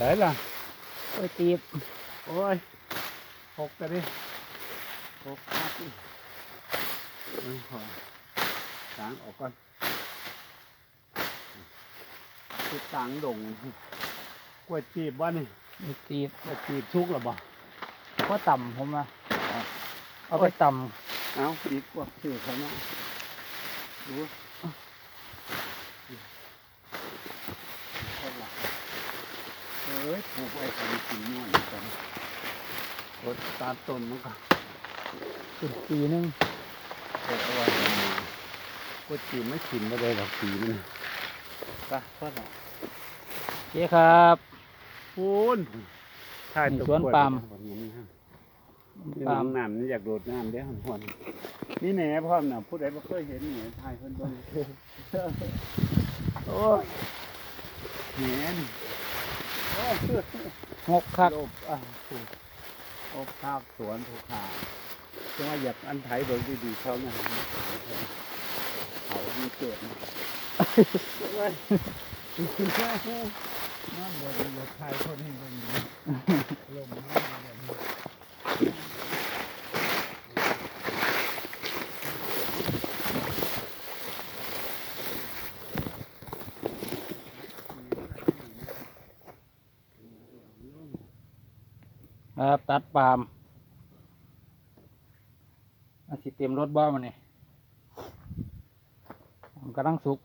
ไหนล่ะโอ้ยตีบโอ้ยหกกันดิหกครับนี่เออขอสางออกก่อนติดตังดงกล้วยจีบว่านี่มีตีบกล้วยจีบชุกหรอบ่ก็ต่ำผมนะเอาไปต่เอาดีกว่าสื่อเขาเนาะดู อ้ยปลูกไว้ทำกินนวลกันรดตาต้นมันก็ำเป็นปีนึงเออเอาไว้มากล้วยจีไม่กินไม่ได้หรอกปีมันไปพ่อหน่อยเจ๊ครับพูนถ่ายสวนปาล์มปาล์มน้ำนี่อยากโดดน้ำเด้หันหันนี่แหน่พ่อมน่ะผู้ใดบ่เคยเห็นแหน่ยถ่ายเพิ่นเบิ่งโอ้ยแหน่ งกคักโอบอะถูกโอบภาพสวนถูกขาจังว่าอยากอันไถเบิดีๆเขาน่ะเขามีเกิดนะน้ำบ่ดีอยากถ่ายคนให้เบิ่งดีลมน้ำแบบนี้ ครับตัดปาล์มอาสิเต็มรถบ้ามันนี่มันกำลังสุก